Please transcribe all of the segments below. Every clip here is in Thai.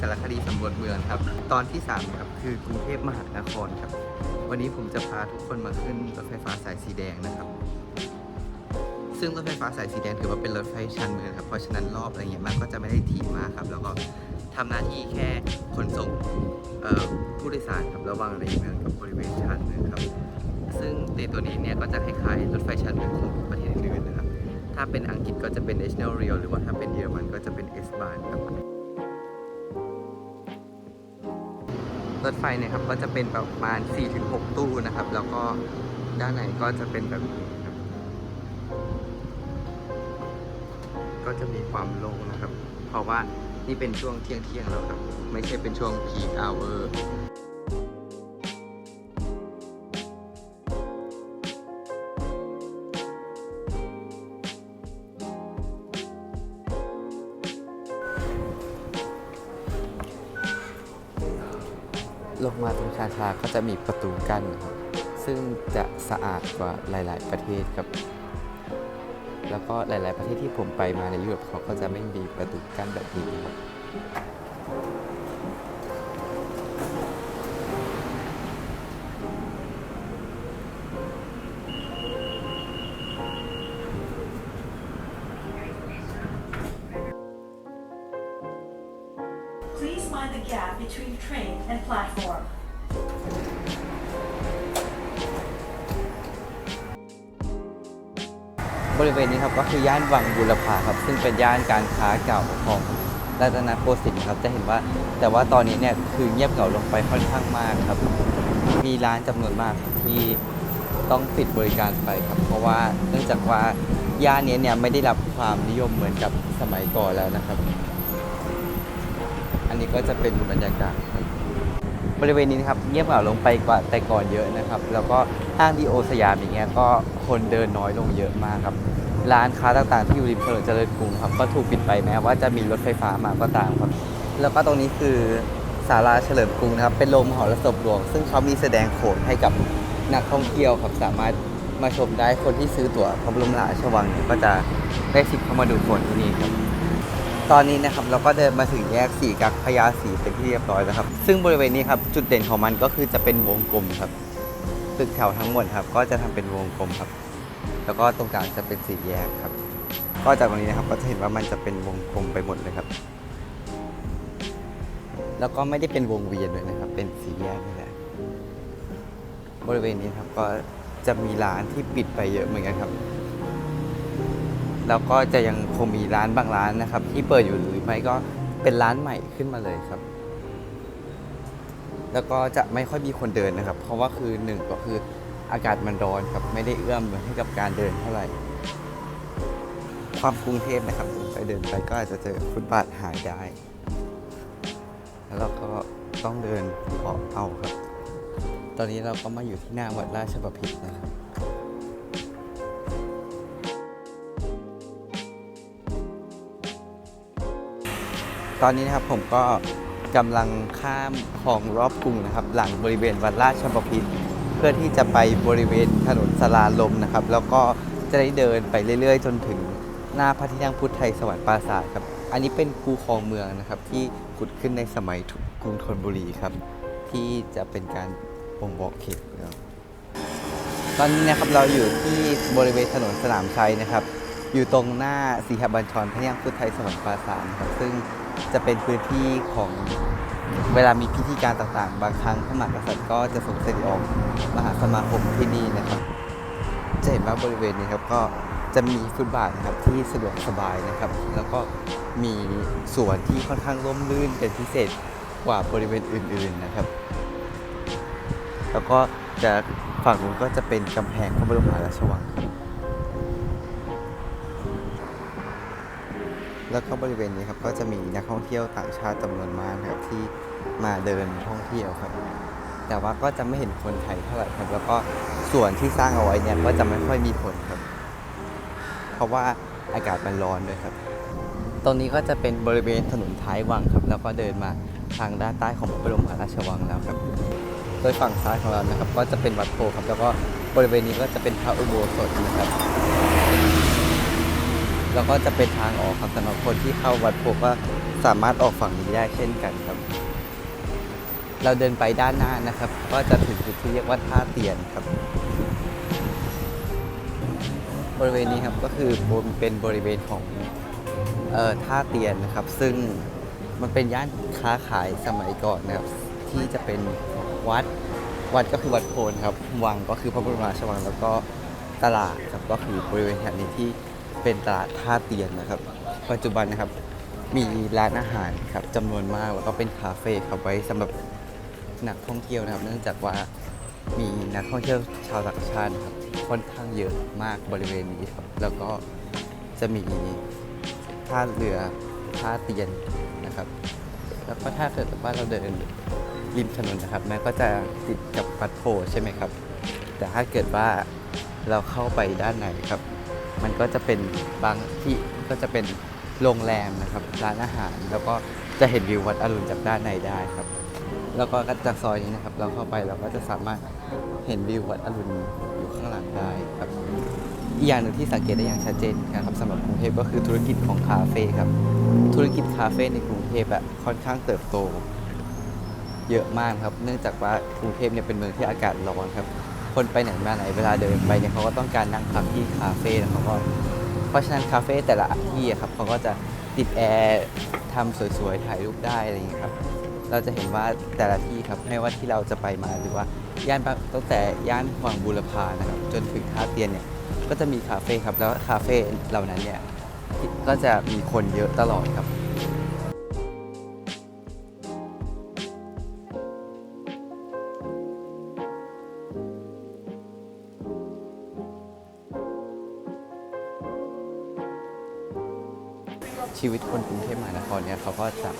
สารคดีสำรวจเมืองครับ ตอนที่ 3 ครับ คือกรุงเทพมหานครครับ วันนี้ผมจะพาทุกคนมาขึ้นรถไฟฟ้าสายสีแดงนะครับ ซึ่งรถไฟฟ้าสายสีแดงถือว่าเป็นรถไฟชานเมืองครับเพราะฉะนั้นรอบอะไรเงี้ยมันก็จะไม่ได้ถี่มากครับ แล้วก็ทำหน้าที่แค่ขนส่งผู้โดยสารครับระหว่างในเมืองกับบริเวณชานเมืองครับ ซึ่งในตัวนี้เนี่ยก็จะคล้ายๆรถไฟชานเมืองของประเทศอื่นนะครับ ถ้าเป็นอังกฤษก็จะเป็น National Rail หรือว่าถ้าเป็นเยอรมันก็จะเป็น S-Bahn ครับ รถไฟเนี่ยครับก็จะเป็นประมาณ 4-6 ตู้นะครับ แล้วก็ด้านในก็จะเป็นแบบนี้ครับ ก็จะมีความโล่งนะครับ เพราะว่านี่เป็นช่วงเที่ยงเที่ยงแล้วครับ ไม่ใช่เป็นช่วง peak hour มาตรงชานชาลาก็จะมีประตูกั้นครับซึ่งจะสะอาดกว่าหลาย ๆ ประเทศครับ แล้วก็หลาย ๆ ประเทศที่ผมไปมาในยุโรปเขาก็จะไม่มีประตูกั้นแบบนี้ครับ Please mind the gap between train and platform. บริเวณนี้ครับก็คือย่านวังบุรพาครับ ซึ่งเป็นย่านการค้าเก่าของรัตนโกสินทร์ครับจะเห็นว่าแต่ว่าตอนนี้เนี่ยคือเงียบเหงาลงไปค่อนข้างมากครับ มีร้านจำนวนมากที่ต้องปิดบริการไปครับ เพราะว่าเนื่องจากว่าย่านนี้เนี่ยไม่ได้รับความนิยมเหมือนกับสมัยก่อนแล้วนะครับ อันนี้ก็จะเป็นบรรยากาศ บริเวณนี้นะครับเงียบเหงาลงไปกว่าแต่ก่อนเยอะนะครับ แล้วก็ห้างดีโอสยามอย่างเงี้ยก็คนเดินน้อยลงเยอะมากครับ ร้านค้าต่างๆที่อยู่ริมถนนเจริญกรุงครับก็ถูกปิดไปแม้ว่าจะมีรถไฟฟ้ามาก็ตามครับ แล้วก็ตรงนี้คือศาลาเฉลิมกรุงนะครับเป็นโรงมหรสพหลวง ซึ่งเขามีแสดงโขนให้กับนักท่องเที่ยวครับสามารถมาชมได้คนที่ซื้อตั๋วพระบรมราชวังก็จะได้สิทธิ์เข้ามาดูโขนที่นี่ครับ ตอนนี้นะครับเราก็เดินมาถึงแยกสี่กักพญาสีเป็นที่เรียบร้อยแล้วครับ ซึ่งบริเวณนี้ครับจุดเด่นของมันก็คือจะเป็นวงกลมครับตึกแถวทั้งหมดครับ ก็จะทำเป็นวงกลมครับ แล้วก็ตรงกลางจะเป็นสี่แยกครับ ก็จากตรงนี้นะครับก็จะเห็นว่ามันจะเป็นวงกลมไปหมดเลยครับ แล้วก็ไม่ได้เป็นวงเวียนด้วยนะครับ เป็นสี่แยกนี่แหละบริเวณนี้ครับก็จะมีร้านที่ปิดไปเยอะเหมือนกันครับ แล้วก็จะยังคงมีร้านบางร้านนะครับ ที่เปิดอยู่หรือไม่ก็เป็นร้านใหม่ขึ้นมาเลยครับ แล้วก็จะไม่ค่อยมีคนเดินนะครับ เพราะว่าคือหนึ่งก็คืออากาศมันร้อนครับไม่ได้เอื้อมให้กับการเดินเท่าไหร่ ความกรุงเทพนะครับไปเดินไปก็อาจจะเจอฟุตบาทหายได้ แล้วเราก็ต้องเดินเกาะเอาครับ ตอนนี้เราก็มาอยู่ที่หน้าวัดราชบพิตรนะครับ ตอนนี้นะครับผมก็กำลังข้ามคลองรอบกรุงนะครับ หลังบริเวณวัดราชบพิตรเพื่อที่จะไปบริเวณถนนสลาลมนะครับ แล้วก็จะได้เดินไปเรื่อย ๆ จนถึงหน้าพระที่นั่งพุทธไทยสวรรค์ปราสาทครับ อันนี้เป็นคูคลองเมืองนะครับ ที่ขุดขึ้นในสมัยกรุงธนบุรีครับ ที่จะเป็นการบ่งบอกเขตเมืองตอนนี้นะครับเราอยู่ที่บริเวณถนนสนามชัยนะครับ อยู่ตรงหน้าสีหบัญชรพระที่นั่งพุทธไทยสวรรค์ปราสาทนะครับซึ่ง จะเป็นพื้นที่ของเวลามีพิธีการต่างๆ บางครั้งพระมหากษัตริย์ก็จะส่งเสด็จออกมหาสมาคมที่นี่นะครับ จะเห็นว่าบริเวณนี้ครับก็จะมีฟุตบาทนะครับที่สะดวกสบายนะครับ แล้วก็มีสวนที่ค่อนข้างร่มรื่นเป็นพิเศษกว่าบริเวณอื่นๆนะครับ แล้วก็จะฝั่งนู้นก็จะเป็นกำแพงพระบรมมหาราชวังครับ แล้วก็บริเวณนี้ครับก็จะมีนักท่องเที่ยวต่างชาติจำนวนมากครับที่มาเดินท่องเที่ยวครับ แต่ว่าก็จะไม่เห็นคนไทยเท่าไหร่ครับแล้วก็ส่วนที่สร้างเอาไว้เนี่ยก็จะไม่ค่อยมีผลครับ เพราะว่าอากาศมันร้อนด้วยครับ ตรงนี้ก็จะเป็นบริเวณถนนท้ายวังครับ แล้วก็เดินมาทางด้านใต้ของพระบรมมหาราชวังแล้วครับ โดยฝั่งซ้ายของเรานะครับ ก็จะเป็นวัดโพครับ แล้วก็บริเวณนี้ก็จะเป็นพระอุโบสถนะครับ แล้วก็จะเป็นทางออกครับสำหรับคนที่เข้าวัดโพก็สามารถออกฝั่งนี้ได้เช่นกันครับ เราเดินไปด้านหน้านะครับ ก็จะถึงจุดที่เรียกว่าท่าเตียนครับ บริเวณนี้ครับก็คือบนเป็นบริเวณของเอ่อท่าเตียนนะครับ ซึ่งมันเป็นย่านค้าขายสมัยก่อนนะครับ ที่จะเป็นวัดวัดก็คือวัดโพนครับ วังก็คือพระบรมราชวังแล้วก็ตลาดครับก็คือบริเวณแถวนี้ที่ เป็นตลาดท่าเตียนนะครับ ปัจจุบันนะครับมีร้านอาหารครับจำนวนมากแล้วก็เป็นคาเฟ่ครับไว้สำหรับนักท่องเที่ยวนะครับ เนื่องจากว่ามีนักท่องเที่ยวชาวต่างชาติครับค่อนข้างเยอะมากบริเวณนี้ครับ แล้วก็จะมีท่าเรือท่าเตียนนะครับ แล้วก็ถ้าเกิดว่าเราเดินริมถนนนะครับมันก็จะติดกับวัดโพใช่ไหมครับ แต่ถ้าเกิดว่าเราเข้าไปด้านในครับ มันก็จะเป็นบางที่ก็จะเป็นโรงแรมนะครับร้านอาหารแล้วก็จะเห็นวิววัดอรุณจากด้านในได้ครับ แล้วก็จากซอยนี้นะครับ เราเข้าไปเราก็จะสามารถเห็นวิววัดอรุณอยู่ข้างหลังได้ครับอีกอย่างหนึ่งที่สังเกตได้อย่างชัดเจนนะครับสำหรับกรุงเทพก็คือธุรกิจของคาเฟ่ครับ ธุรกิจคาเฟ่ในกรุงเทพอะค่อนข้างเติบโต เยอะมากครับ เนื่องจากว่ากรุงเทพเนี่ยเป็นเมืองที่อากาศร้อนครับ คนไปไหนมาไหนเวลาเดินไปเนี่ยเขาก็ต้องการนั่งพักที่คาเฟ่แล้วเขาก็เพราะฉะนั้นคาเฟ่แต่ละที่อะครับเขาก็จะติดแอร์ทำสวยๆถ่ายรูปได้อะไรอย่างเงี้ยครับ เราจะเห็นว่าแต่ละที่ครับไม่ว่าที่เราจะไปมาหรือว่าย่านตั้งแต่ย่านวังบูรพานะครับจนถึงท่าเตียนเนี่ยก็จะมีคาเฟ่ครับแล้วคาเฟ่เหล่านั้นเนี่ยก็จะมีคนเยอะตลอดครับ ชีวิตคนกรุงเทพมหานครเนี่ยเขาก็จะ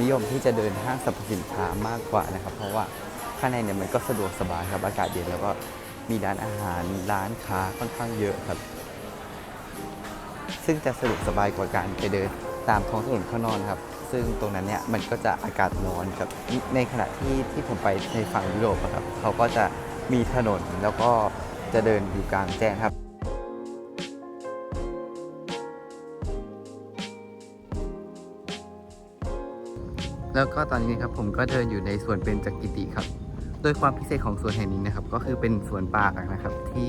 นิยมที่จะเดินห้างสรรพสินค้ามากกว่านะครับ เพราะว่าข้างในเนี่ยมันก็สะดวกสบายครับอากาศเย็นแล้วก็มีร้านอาหารร้านค้าค่อนข้างเยอะครับ ซึ่งจะสะดวกสบายกว่าการไปเดินตามท้องถนนข้างนอกนครับ ซึ่งตรงนั้นเนี่ยมันก็จะอากาศร้อนครับในขณะที่ที่ผมไปในฝั่งยุโรปครับเขาก็จะมีถนนแล้วก็จะเดินอยู่กลางแจ้งครับ แล้วก็ตอนนี้ครับผมก็เดินอยู่ในสวนเบญจกิติครับ โดยความพิเศษของสวนแห่งนี้นะครับ ก็คือเป็นสวนป่านะครับ ที่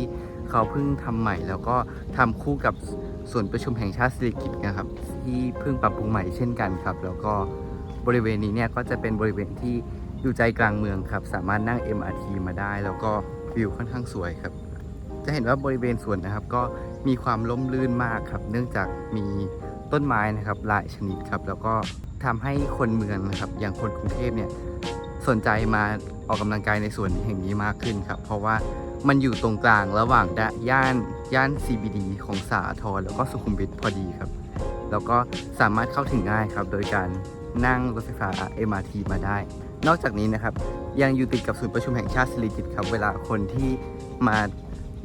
เขาเพิ่งทำใหม่ แล้วก็ทำคู่กับสวนประชุมแห่งชาติสิริกิติ์นะครับ ที่เพิ่งปรับปรุงใหม่เช่นกันครับ แล้วก็บริเวณนี้เนี่ยก็จะเป็นบริเวณที่อยู่ใจกลางเมืองครับ สามารถนั่ง MRT มาได้ แล้วก็วิวค่อนข้างสวยครับ จะเห็นว่าบริเวณสวนนะครับ ก็มีความร่มรื่นมากครับ เนื่องจากมีต้นไม้นะครับหลายชนิดครับ แล้วก็ ทำให้คนเมืองนะครับ อย่างคนกรุงเทพเนี่ยสนใจมาออกกำลังกายในส่วนแห่งนี้มากขึ้นครับ เพราะว่ามันอยู่ตรงกลางระหว่างย่านย่าน CBD ของสาทรแล้วก็สุขุมวิทพอดีครับ แล้วก็สามารถเข้าถึงง่ายครับ โดยการนั่งรถไฟฟ้า MRT มาได้ นอกจากนี้นะครับ ยังอยู่ติดกับศูนย์ประชุมแห่งชาติสิริกิติ์ครับ เวลาคนที่มา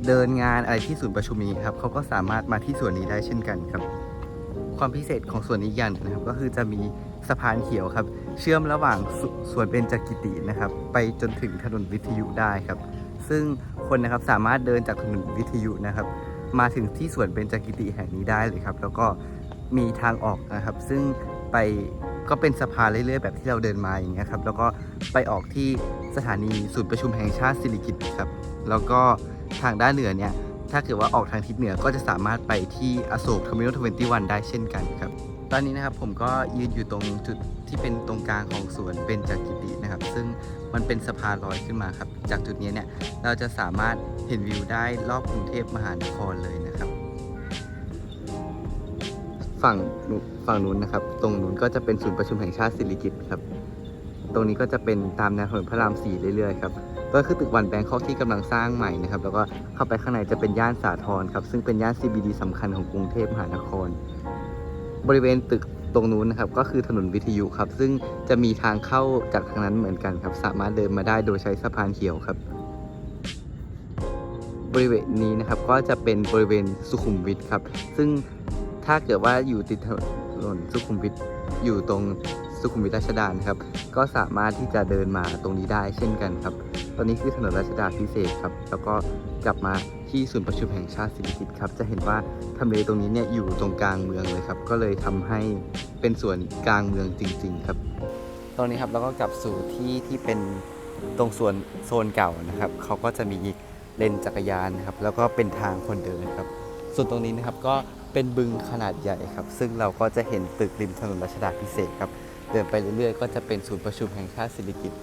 เดินงานอะไรที่ศูนย์ประชุมนี้ครับเขาก็สามารถมาที่ส่วนนี้ได้เช่นกันครับ ความพิเศษของส่วนนี้อย่างหนึ่งนะครับก็คือจะมี สะพานเขียวครับ เชื่อมระหว่างสสวนเบญจกิตินะครับ ไปจนถึงถนนวิทยุได้ครับ ซึ่งคนนะครับสามารถเดินจากถนนวิทยุนะครับ มาถึงที่สวนเบญจกิติแห่งนี้ได้เลยครับ แล้วก็มีทางออกนะครับ ซึ่งไปก็เป็นสะพานเรื่อยๆแบบที่เราเดินมาอย่างเงี้ยครับแล้วก็ไปออกที่สถานีศูนย์ประชุมแห่งชาติสิริกิติ์ครับแล้วก็ทางด้านเหนือเนี่ยถ้าเกิดว่าออกทางทิศเหนือก็จะสามารถไปที่อโศกทมิโนทเวนตี้วันได้เช่นกันครับ ตอนนี้นะครับผมก็ยืนอยู่ตรงจุดที่เป็นตรงกลางของสวนเบญจกิตินะครับ ซึ่งมันเป็นสะพานลอยขึ้นมาครับ จากจุดนี้เนี่ยเราจะสามารถเห็นวิวได้รอบกรุงเทพมหานครเลยนะครับ ฝั่งฝั่งนู้นนะครับ ตรงนู้นก็จะเป็นศูนย์ประชุมแห่งชาติสิริกิติ์ครับ ตรงนี้ก็จะเป็นตามแนวถนนพระรามสี่เรื่อยๆครับก็คือตึกวันแบงคอกที่กำลังสร้างใหม่นะครับ แล้วก็เข้าไปข้างในจะเป็นย่านสาทรครับ ซึ่งเป็นย่าน CBD สำคัญของกรุงเทพมหานคร บริเวณตึกตรงนู้นนะครับก็คือถนนวิทยุครับ ซึ่งจะมีทางเข้าจากทางนั้นเหมือนกันครับ สามารถเดินมาได้โดยใช้สะพานเขียวครับ บริเวณนี้นะครับก็จะเป็นบริเวณสุขุมวิทครับ ซึ่งถ้าเกิดว่าอยู่ติดถนนสุขุมวิทอยู่ตรงสุขุมวิทราชดานครับ ก็สามารถที่จะเดินมาตรงนี้ได้เช่นกันครับ ตอนนี้คือถนนรัชดาพิเศษครับ แล้วก็ กลับมาที่ศูนย์ประชุมแห่งชาติสิริกิติ์ครับจะเห็นว่าทำเลตรงนี้เนี่ยอยู่ตรงกลางเมืองเลยครับ ก็เลยทำให้เป็นส่วนกลางเมืองจริง ๆ ครับตรงนี้ครับเราก็กลับสู่ที่ที่เป็นตรงส่วนโซนเก่านะครับเขาก็จะมีเลนจักรยานนะครับแล้วก็เป็นทางคนเดินครับ ส่วนตรงนี้นะครับก็เป็นบึงขนาดใหญ่ครับ ซึ่งเราก็จะเห็นตึกริมถนนรัชดาพิเศษครับ เดินไปเรื่อยๆ ก็จะเป็นศูนย์ประชุมแห่งชาติสิริกิติ์